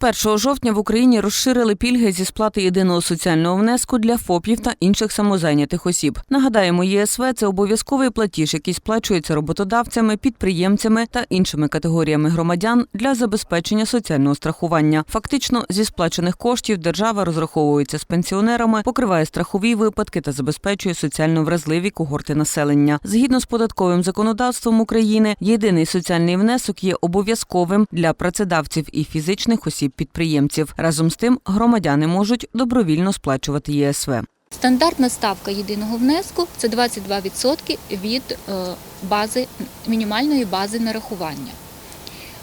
1 жовтня в Україні розширили пільги зі сплати єдиного соціального внеску для ФОПів та інших самозайнятих осіб. Нагадаємо, ЄСВ це обов'язковий платіж, який сплачується роботодавцями, підприємцями та іншими категоріями громадян для забезпечення соціального страхування. Фактично, зі сплачених коштів держава розраховується з пенсіонерами, покриває страхові випадки та забезпечує соціально вразливі когорти населення. Згідно з податковим законодавством України, єдиний соціальний внесок є обов'язковим для працедавців і фізичних осіб-підприємців. Разом з тим, громадяни можуть добровільно сплачувати ЄСВ. Стандартна ставка єдиного внеску це 22% від е, бази мінімальної бази нарахування.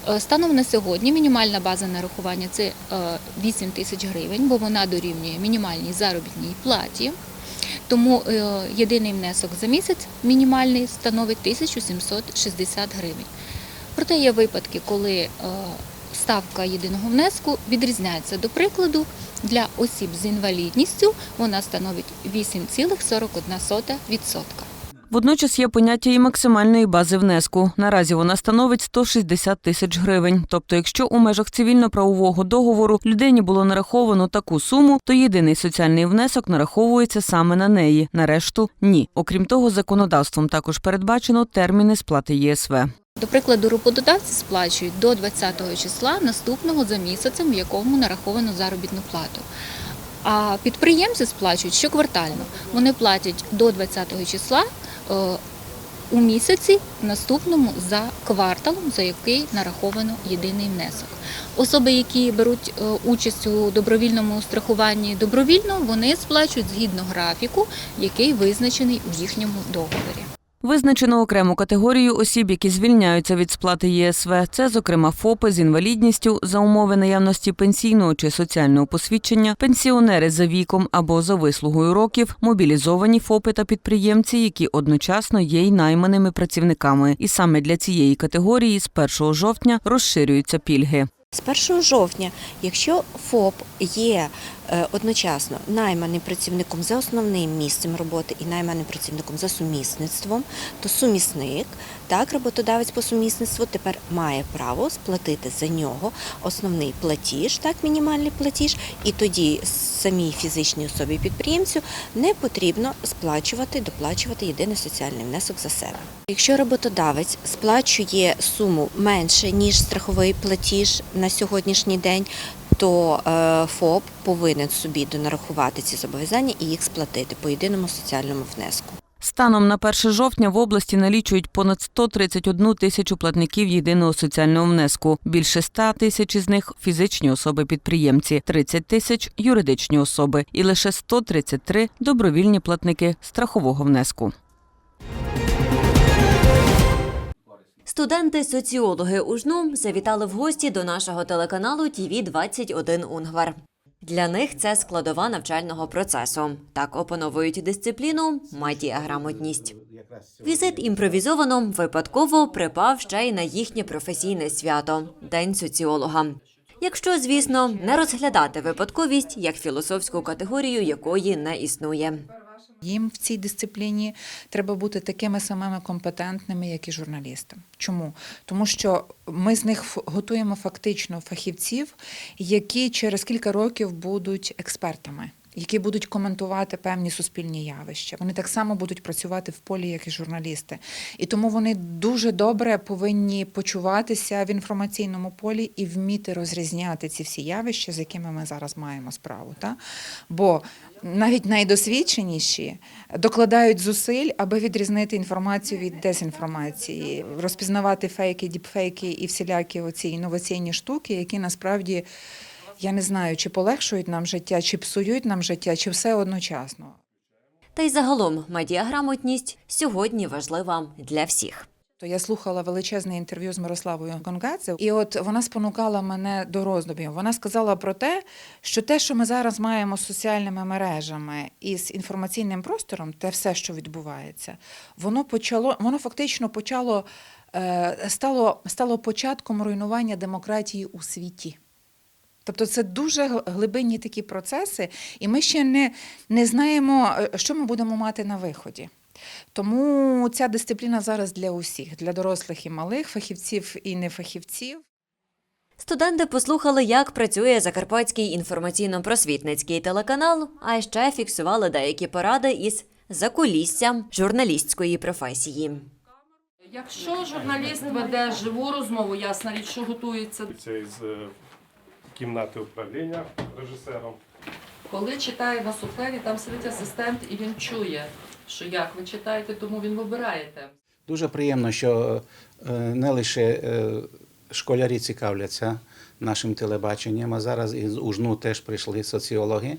Е, Станом на сьогодні мінімальна база нарахування це е, 8 тисяч гривень, бо вона дорівнює мінімальній заробітній платі. Тому е, єдиний внесок за місяць мінімальний становить 1760 гривень. Проте є випадки, коли е, ставка єдиного внеску відрізняється. До прикладу, для осіб з інвалідністю вона становить 8,41%. Водночас є поняття і максимальної бази внеску. Наразі вона становить 160 тисяч гривень. Тобто, якщо у межах цивільно-правового договору людині було нараховано таку суму, то єдиний соціальний внесок нараховується саме на неї. На решту ні. Окрім того, законодавством також передбачено терміни сплати ЄСВ. До прикладу, роботодавці сплачують до 20 числа наступного за місяцем, в якому нараховано заробітну плату. А підприємці сплачують щоквартально. Вони платять до 20 числа е, у місяці наступному за кварталом, за який нараховано єдиний внесок. Особи, які беруть е, участь у добровільному страхуванні добровільно, вони сплачують згідно графіку, який визначений у їхньому договорі. Визначено окрему категорію осіб, які звільняються від сплати ЄСВ. Це, зокрема, ФОПи з інвалідністю за умови наявності пенсійного чи соціального посвідчення, пенсіонери за віком або за вислугою років, мобілізовані ФОПи та підприємці, які одночасно є й найманими працівниками. І саме для цієї категорії з 1 жовтня розширюються пільги. З 1 жовтня, якщо ФОП є е, одночасно найманим працівником за основним місцем роботи і найманим працівником за сумісництвом, то сумісник, так, роботодавець по сумісництву тепер має право сплатити за нього основний платіж, так, мінімальний платіж, і тоді самій фізичній особі підприємцю не потрібно сплачувати, доплачувати єдиний соціальний внесок за себе. Якщо роботодавець сплачує суму менше ніж страховий платіж на сьогоднішній день, то е, ФОП повинен собі донарахувати ці зобов'язання і їх сплатити по єдиному соціальному внеску. Станом на 1 жовтня в області налічують понад 131 тисячу платників єдиного соціального внеску. Більше 100 тисяч із них фізичні особи-підприємці, 30 тисяч юридичні особи і лише 133 добровільні платники страхового внеску. Студенти-соціологи УЖНУ завітали в гості до нашого телеканалу ТІВІ 21 Унгвар. Для них це складова навчального процесу. Так опановують дисципліну медіаграмотність. Візит імпровізовано випадково припав ще й на їхнє професійне свято День соціолога. Якщо, звісно, не розглядати випадковість як філософську категорію, якої не існує. Їм в цій дисципліні треба бути такими самими компетентними, як і журналісти. Чому? Тому що ми з них готуємо фактично фахівців, які через кілька років будуть експертами. Які будуть коментувати певні суспільні явища. Вони так само будуть працювати в полі, як і журналісти. І тому вони дуже добре повинні почуватися в інформаційному полі і вміти розрізняти ці всі явища, з якими ми зараз маємо справу. Та? Бо навіть найдосвідченіші докладають зусиль, аби відрізнити інформацію від дезінформації, розпізнавати фейки, діпфейки і всілякі оці інноваційні штуки, які насправді я не знаю, чи полегшують нам життя, чи псують нам життя, чи все одночасно. Та й загалом медіаграмотність сьогодні важлива для всіх. То я слухала величезне інтерв'ю з Мирославою Гонгадзе, і от вона спонукала мене до роздумів. Вона сказала про те, що те, що ми зараз маємо з соціальними мережами і з інформаційним простором, те все, що відбувається, воно почало, воно фактично почало е, стало, стало початком руйнування демократії у світі. Тобто це дуже глибинні такі процеси, і ми ще не, не знаємо, е, що ми будемо мати на виході. Тому ця дисципліна зараз для усіх, для дорослих і малих, фахівців і нефахівців. Студенти послухали, як працює Закарпатський інформаційно-просвітницький телеканал, а ще фіксували деякі поради із закулісся журналістської професії. Якщо журналіст веде живу розмову, ясна річ, що готується. Це із е, кімнати управління режисером. Коли читає на суфлері, там сидить асистент і він чує, що як ви читаєте, тому він вибирає тему. Дуже приємно, що е, не лише е, школярі цікавляться нашим телебаченням, а зараз із УЖНУ теж прийшли соціологи.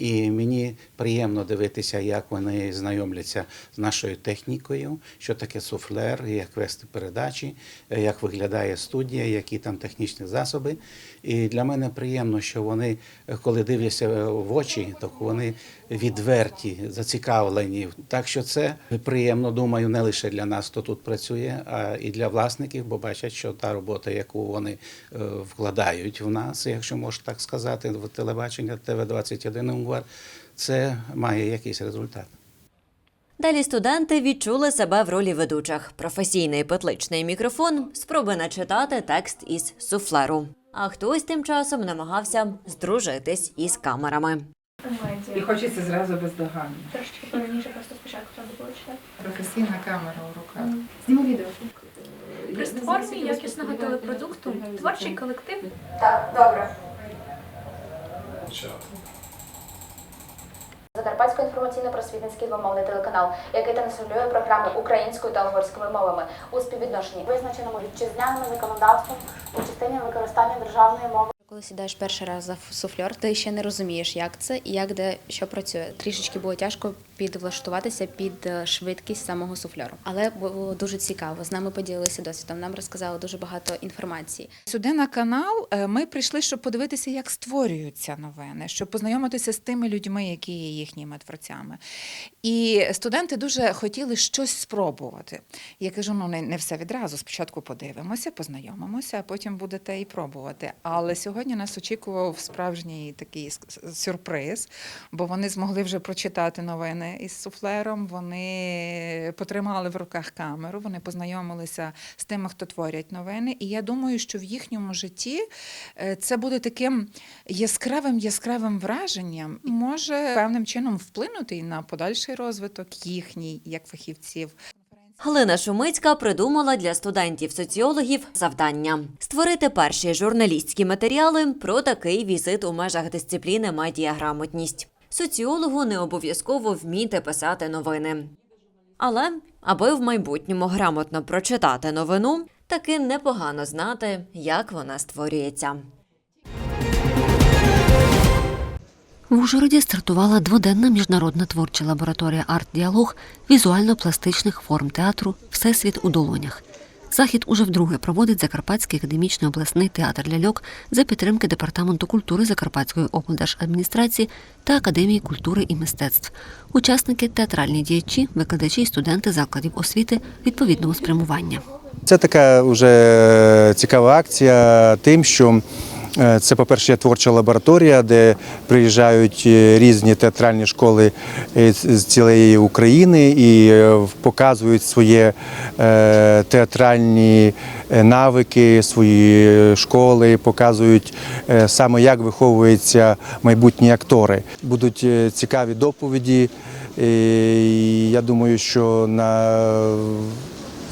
І мені приємно дивитися, як вони знайомляться з нашою технікою, що таке суфлер, як вести передачі, е, як виглядає студія, які там технічні засоби. І для мене приємно, що вони, коли дивляться е, в очі, то вони відверті, зацікавлені. Так що це приємно, думаю, не лише для нас, хто тут працює, а і для власників, бо бачать, що та робота, яку вони е, вкладають в нас, якщо можна так сказати, в телебачення ТВ-21 Унгвар, це має якийсь результат. Далі студенти відчули себе в ролі ведучих. Професійний петличний мікрофон спроби начитати текст із суфлеру. А хтось тим часом намагався здружитись із камерами. І хочеться зразу бездоганно. Трошечки повільніше, просто спочатку треба було читати. Професійна камера у руках. Зніму відео. При створенні якісного телепродукту творчий колектив Закарпатсько інформаційно-просвітницький двомовний телеканал, який транслює програми українською та угорськими мовами у співвідношенні, визначеному вітчизняним законодавством у частині використання державної мови. Коли сідаєш перший раз за суфльор, ти ще не розумієш, як це і як де що працює. Трішечки було тяжко підлаштуватися під е, швидкість самого суфльору. Але було дуже цікаво. З нами поділилися досвідом. Нам розказали дуже багато інформації. Сюди на канал е, ми прийшли, щоб подивитися, як створюються новини, щоб познайомитися з тими людьми, які є їхніми творцями. І студенти дуже хотіли щось спробувати. Я кажу: ну не, все відразу. Спочатку подивимося, познайомимося, а потім будете і пробувати. Але сьогодні нас очікував справжній такий сюрприз, бо вони змогли вже прочитати новини із суфлером. Вони потримали в руках камеру, вони познайомилися з тими, хто творять новини. І я думаю, що в їхньому житті е, це буде таким яскравим яскравим враженням і може певним чином вплинути і на подальший розвиток їхній як фахівців. Галина Шумицька придумала для студентів-соціологів завдання створити перші журналістські матеріали про такий візит у межах дисципліни медіаграмотність. Соціологу не обов'язково вміти писати новини. Але аби в майбутньому грамотно прочитати новину, таки непогано знати, як вона створюється. В Ужгороді стартувала дводенна міжнародна творча лабораторія арт-діалог візуально-пластичних форм театру Всесвіт у долонях. Захід уже вдруге проводить Закарпатський академічний обласний театр ляльок за підтримки департаменту культури Закарпатської облдержадміністрації та Академії культури і мистецтв. Учасники театральні діячі, викладачі і студенти закладів освіти відповідного спрямування. Це така вже цікава акція тим, що це, по-перше, творча лабораторія, де приїжджають е, різні театральні школи е, з цілої України і е, показують свої е, театральні е, навики, свої е, школи, показують е, саме, як виховуються майбутні актори. Будуть е, цікаві доповіді. е, Я думаю, що на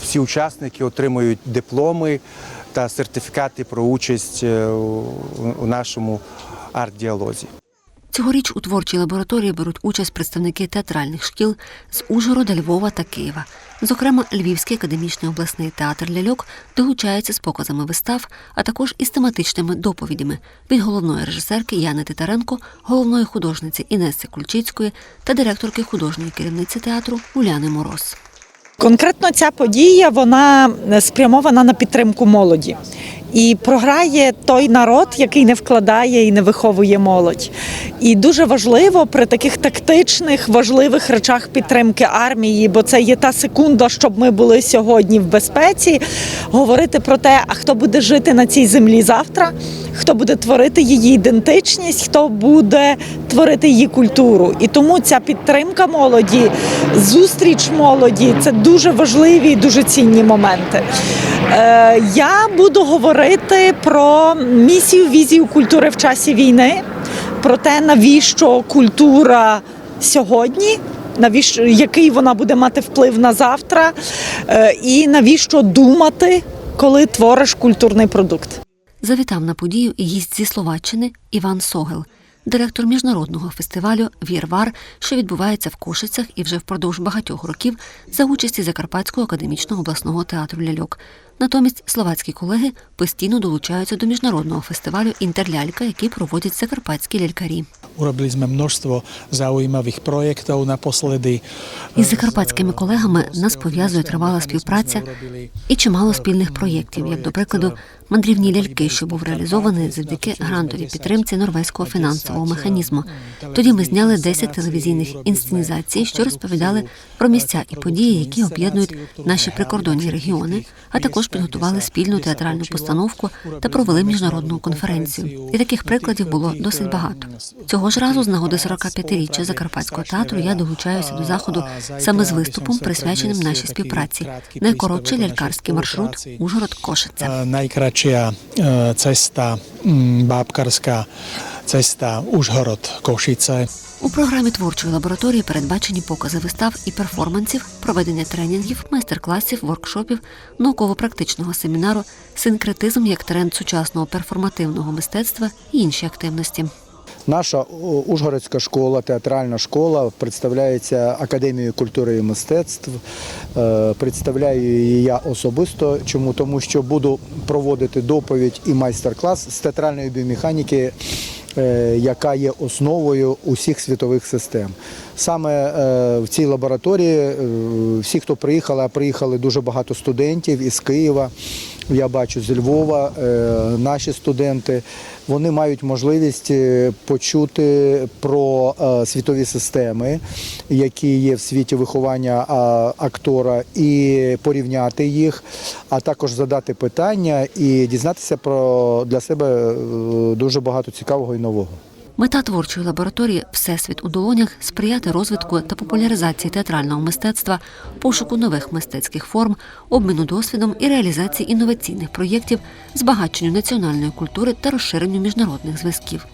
всі учасники отримують дипломи та сертифікати про участь е, у нашому арт-діалозі. Цьогоріч у творчій лабораторії беруть участь представники театральних шкіл з Ужгорода, Львова та Києва. Зокрема, Львівський академічний обласний театр ляльок долучається з показами вистав, а також із тематичними доповідями від головної режисерки Яни Титаренко, головної художниці Інеси Кульчицької та директорки художньої керівниці театру Уляни Мороз. Конкретно ця подія вона спрямована на підтримку молоді. І програє той народ, який не вкладає і не виховує молодь. І дуже важливо при таких тактичних важливих речах підтримки армії, бо це є та секунда, щоб ми були сьогодні в безпеці, говорити про те, а хто буде жити на цій землі завтра, хто буде творити її ідентичність, хто буде творити її культуру. І тому ця підтримка молоді, зустріч молоді це дуже важливі і дуже цінні моменти. Е, я буду говорити. Поговорити про місію, візію культури в часі війни, про те, навіщо культура сьогодні, навіщо який вона буде мати вплив на завтра, е, і навіщо думати, коли твориш культурний продукт. Завітав на подію і гість зі Словаччини Іван Согел, директор міжнародного фестивалю Вірвар, що відбувається в Кошицях і вже впродовж багатьох років за участі Закарпатського академічного обласного театру ляльок. Натомість словацькі колеги постійно долучаються до міжнародного фестивалю Інтерлялька, який проводять закарпатські лялькарі. Уробили ми множство zaujímavých проєктів naposledy. Із закарпатськими колегами нас пов'язує тривала співпраця і чимало спільних проєктів, як до прикладу, мандрівні ляльки, що був реалізований завдяки грантовій підтримці норвезького фінансового механізму. Тоді ми зняли 10 телевізійних інсценізацій, що розповідали про місця і події, які об'єднують наші прикордонні регіони, а також підготували спільну театральну постановку та провели міжнародну конференцію. І таких прикладів було досить багато. Цього ж разу, з нагоди 45-річчя Закарпатського театру, я долучаюся до заходу саме з виступом, присвяченим нашій співпраці. Найкоротший лялькарський маршрут Ужгород Кошице. Najkračšia e, cesta, bábkarská cesta Užhorod Košice. У програмі творчої лабораторії передбачені покази вистав і перформансів, проведення тренінгів, майстер-класів, воркшопів, науково-практичного семінару, синкретизм як тренд сучасного перформативного мистецтва і інші активності. Наша Ужгородська школа, театральна школа представляється Академією культури і мистецтв. Е, Представляю її я особисто. Чому? Тому що буду проводити доповідь і майстер-клас з театральної біомеханіки, е, яка є основою усіх світових систем. Саме е, в цій лабораторії е, всі, хто приїхали, а приїхали дуже багато студентів із Києва. Я бачу з Львова, е, наші студенти, вони мають можливість е, почути про е, світові системи, які є в світі виховання актора, і порівняти їх, а також задати питання і дізнатися про для себе дуже багато цікавого і нового. Мета творчої лабораторії Всесвіт у долонях сприяти розвитку та популяризації театрального мистецтва, пошуку нових мистецьких форм, обміну досвідом і реалізації інноваційних проєктів, збагаченню національної культури та розширенню міжнародних зв'язків.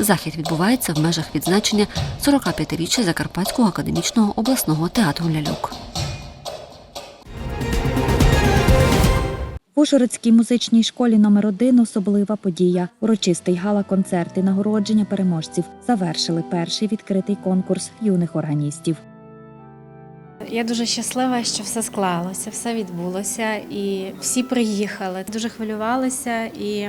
Захід відбувається в межах відзначення 45-річчя Закарпатського академічного обласного театру ляльок. Ужгородській музичній школі номер 1 особлива подія. Урочистий гала-концерт і нагородження переможців завершили перший відкритий конкурс юних органістів. Я дуже щаслива, що все склалося, все відбулося, і всі приїхали. Дуже хвилювалися, і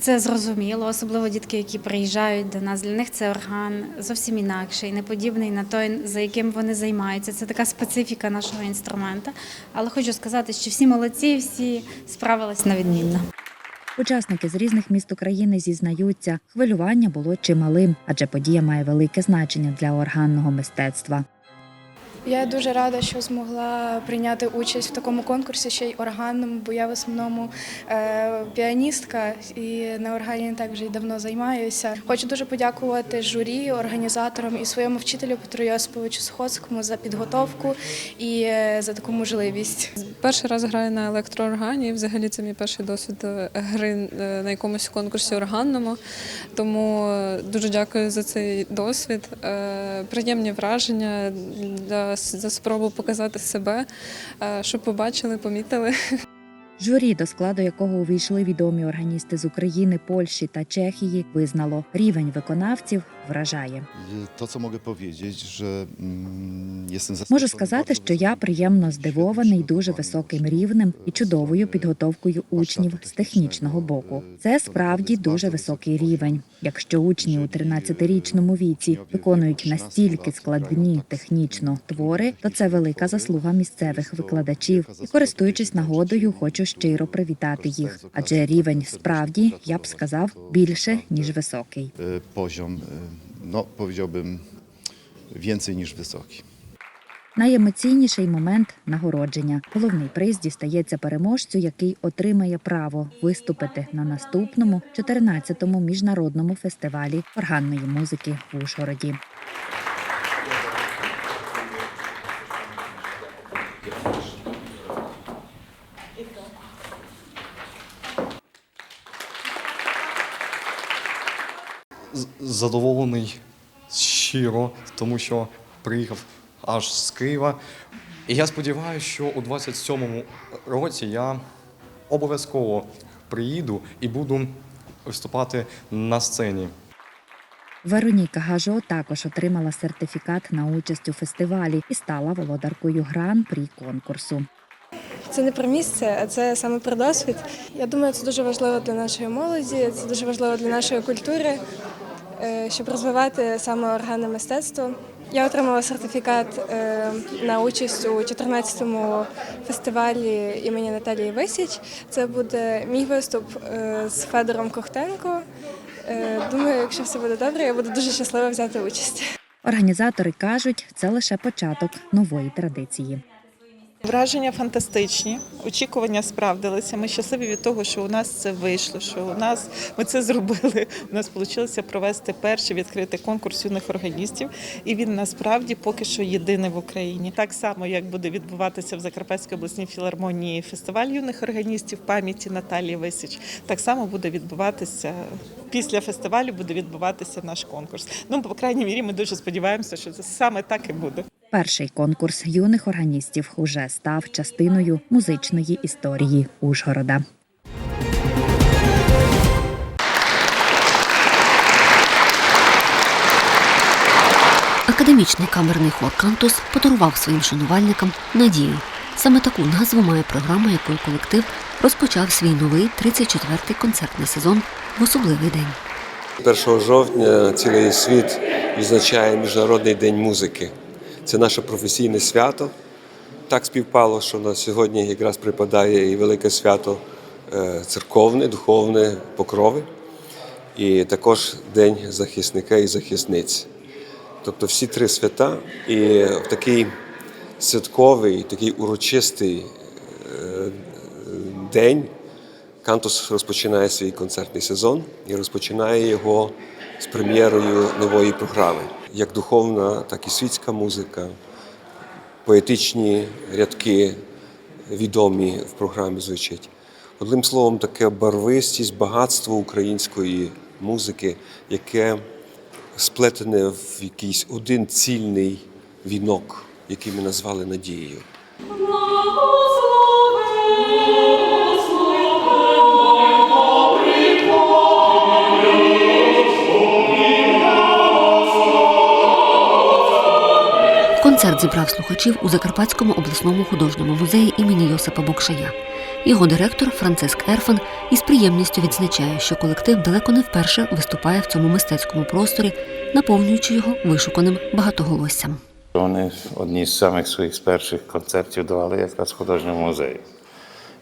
це зрозуміло, особливо дітки, які приїжджають до нас. Для них це орган зовсім інакший, не подібний на той, за яким вони займаються. Це така специфіка нашого інструмента. Але хочу сказати, що всі молодці, всі справились на відмінно. Учасники з різних міст України зізнаються, хвилювання було чималим, адже подія має велике значення для органного мистецтва. Я дуже рада, що змогла прийняти участь в такому конкурсі, ще й органному, бо я в основному е, піаністка і на органі так вже й давно займаюся. Хочу дуже подякувати журі, організаторам і своєму вчителю Петру Йосиповичу Сходському за підготовку і е, за таку можливість. Перший раз граю на електрооргані. Взагалі це мій перший досвід е, гри е, на якомусь конкурсі органному. Тому дуже дякую за цей досвід. Приємні враження для, за спробу показати себе, е, щоб побачили, помітили. Журі, до складу якого увійшли відомі органісти з України, Польщі та Чехії, визнало рівень виконавців вражає. Mm, Можу сказати, що я приємно здивований дуже високим рівнем і чудовою підготовкою учнів з технічного боку. Це справді дуже високий рівень. Якщо учні у 13-річному віці виконують настільки складні технічно твори, то це велика заслуга місцевих викладачів. І користуючись нагодою, хочу щиро привітати їх, адже рівень справді я б сказав більше ніж високий. e, no powiedziałbym, więcej niż wysoki. Найемоційніший момент нагородження. Головний приз дістається переможцю, який отримає право виступити на наступному 14-му міжнародному фестивалі органної музики в Ужгороді. Задоволений щиро, тому що приїхав аж з Києва. І я сподіваюся, що у 27-му році я обов'язково приїду і буду виступати на сцені. Вероніка Гажо також отримала сертифікат на участь у фестивалі і стала володаркою гран-прі конкурсу. Це не про місце, а це саме про досвід. Я думаю, це дуже важливо для нашої молоді, це дуже важливо для нашої культури, щоб розвивати саме органне мистецтво. Я отримала сертифікат е, на участь у 14-му фестивалі імені Наталії Висіч. Це буде мій виступ е, з Федором Кохтенко. Е, Думаю, якщо все буде добре, я буду дуже щаслива взяти участь. Організатори кажуть, це лише початок нової традиції. Враження фантастичні, очікування справдилися. Ми щасливі від того, що у нас це вийшло, що у нас ми це зробили. У нас вийшло провести перший відкритий конкурс юних органістів, і він насправді поки що єдиний в Україні. Так само, як буде відбуватися в Закарпатській обласній філармонії фестиваль юних органістів пам'яті Наталії Висіч. Так само буде відбуватися після фестивалю. Буде відбуватися наш конкурс. Ну, по крайній мірі, ми дуже сподіваємося, що це саме так і буде. Перший конкурс юних органістів уже став частиною музичної історії Ужгорода. Академічний камерний хор Кантус подарував своїм шанувальникам надію. Саме таку назву має програма, якою колектив розпочав свій новий 34-й концертний сезон в особливий день. 1 жовтня цілий світ відзначає Міжнародний день музики. Це наше професійне свято. Так співпало, що на сьогодні якраз припадає і велике свято е, церковне, духовне покрови, і також День захисника і захисниць. Тобто всі три свята, і в такий святковий, такий урочистий е, день Кантус розпочинає свій концертний сезон і розпочинає його з прем'єрою нової програми. Як духовна, так і світська музика, поетичні рядки відомі в програмі звучать. Одним словом, таке барвистість, багатство української музики, яке сплетене в якийсь один цільний вінок, який ми назвали надією. Зібрав слухачів у Закарпатському обласному художньому музеї імені Йосипа Бокшая. Його директор Франциск Ерфан із приємністю відзначає, що колектив далеко не вперше виступає в цьому мистецькому просторі, наповнюючи його вишуканим багатоголоссям. Вони одні з самих своїх перших концертів давали якраз художньому музеї.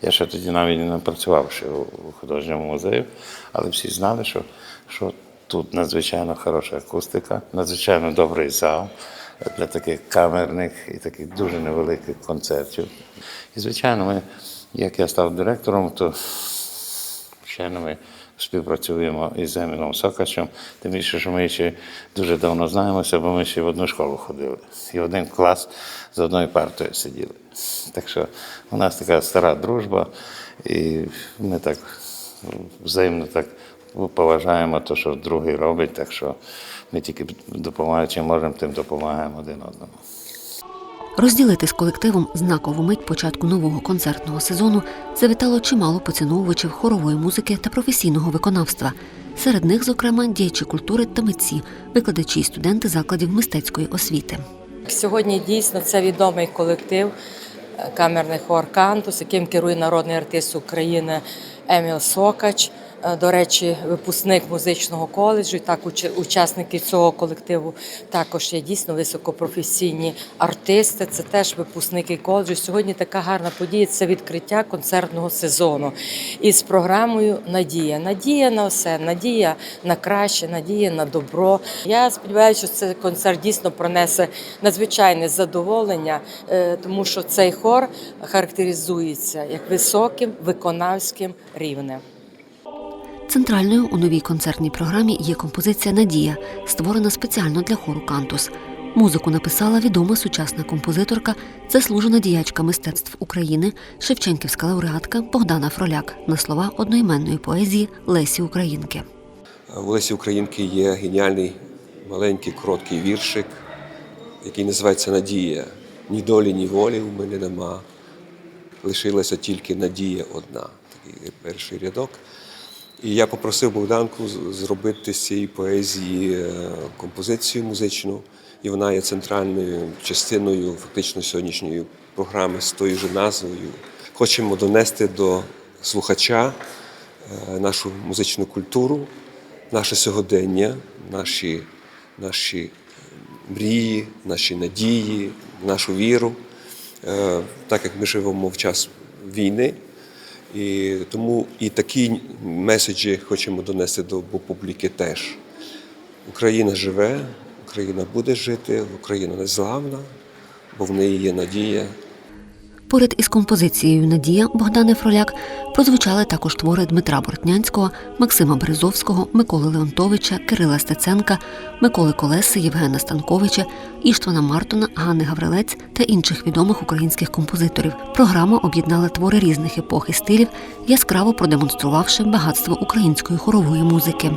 Я ще тоді навіть не працював ще у художньому музеї, але всі знали, що, що тут надзвичайно хороша акустика, надзвичайно добрий зал для таких камерних і таких дуже невеликих концертів. І, звичайно, ми, як я став директором, то звичайно, ми співпрацюємо із Емілом Сокачем, тим більше, що ми ще дуже давно знаємося, бо ми ще в одну школу ходили. І один клас з одною партою сиділи. Так що у нас така стара дружба, і ми так взаємно так поважаємо те, що другий робить, так що ми тільки допомагаємо, чим можемо, тим допомагаємо один одному. Розділити з колективом знакову мить початку нового концертного сезону завітало чимало поціновувачів хорової музики та професійного виконавства. Серед них, зокрема, діячі культури та митці, викладачі й студенти закладів мистецької освіти. Сьогодні дійсно це відомий колектив е, камерний хор «Кантус», яким керує народний артист України Еміл Сокач. Е, До речі, випускник музичного коледжу, так уч- учасники цього колективу також є дійсно високопрофесійні артисти. Це теж випускники коледжу. Сьогодні така гарна подія це відкриття концертного сезону із програмою Надія. Надія на все, надія на краще, надія на добро. Я сподіваюся, що цей концерт дійсно пронесе надзвичайне задоволення, е, тому що цей хор характеризується як високим виконавським рівнем. Центральною у новій концертній програмі є композиція Надія, створена спеціально для хору Кантус. Музику написала відома сучасна композиторка, заслужена діячка мистецтв України, Шевченківська лауреатка Богдана Фроляк на слова одноіменної поезії Лесі Українки. У Лесі Українки є геніальний маленький короткий віршик, який називається Надія. Ні долі, ні волі у мене нема. Лишилася тільки надія одна. Такий перший рядок. І я попросив Богданку зробити з цієї поезії е, композицію музичну, і вона є центральною частиною фактично сьогоднішньої програми з тою ж назвою. Хочемо донести до слухача е, нашу музичну культуру, наше сьогодення, наші, наші мрії, наші надії, нашу віру, Е, так як ми живемо в час війни. І тому і такі меседжі хочемо донести до публіки теж. Україна живе, Україна буде жити, Україна незламна, бо в неї є надія. Поряд із композицією Надія Богдани Фроляк прозвучали також твори Дмитра Бортнянського, Максима Березовського, Миколи Леонтовича, Кирила Стеценка, Миколи Колеси, Євгена Станковича, Іштвана Мартона, Ганни Гаврилець та інших відомих українських композиторів. Програма об'єднала твори різних епох і стилів, яскраво продемонструвавши багатство української хорової музики.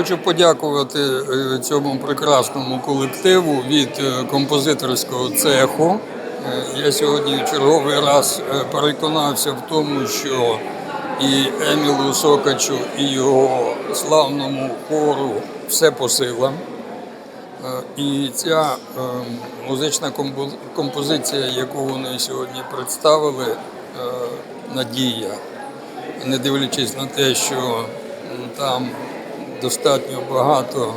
Хочу подякувати е, цьому прекрасному колективу від е, композиторського цеху. Е, Я сьогодні черговий раз переконався в тому, що і Емілу Сокачу, і його славному хору все по силам. І ця музична композиція, яку вони сьогодні представили, Надія, не дивлячись на те, що там достатньо багато,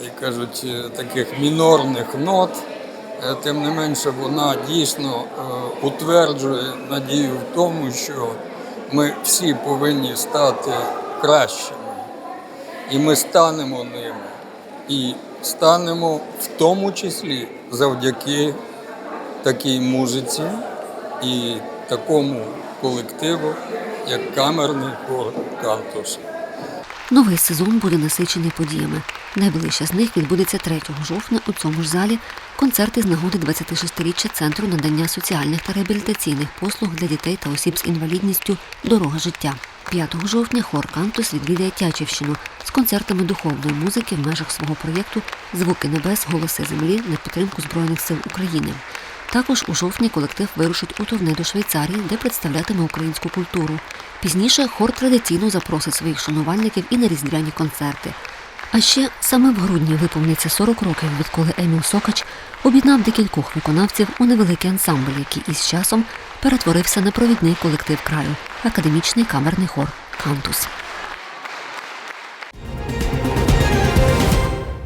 е, як кажуть, е, таких мінорних нот, е, тим не менше вона дійсно утверджує надію в тому, що ми всі повинні стати кращими. І ми станемо ними. І станемо в тому числі завдяки такій музиці і такому колективу, як камерний хор Кантус. Новий сезон буде насичений подіями. Найближча з них відбудеться 3 жовтня у цьому ж залі. Концерти з нагоди 26-річчя Центру надання соціальних та реабілітаційних послуг для дітей та осіб з інвалідністю Дорога життя. 5 жовтня хор Кантус відвідає Тячівщину з концертами духовної музики в межах свого проєкту Звуки небес, голоси землі на підтримку Збройних сил України. Також у жовтні колектив вирушить у турне до Швейцарії, де представлятиме українську культуру. Пізніше хор традиційно запросить своїх шанувальників і на різдвяні концерти. А ще саме в грудні виповниться 40 років, відколи Еміл Сокач об'єднав декількох виконавців у невеликий ансамбль, який із часом перетворився на провідний колектив краю академічний камерний хор Кантус.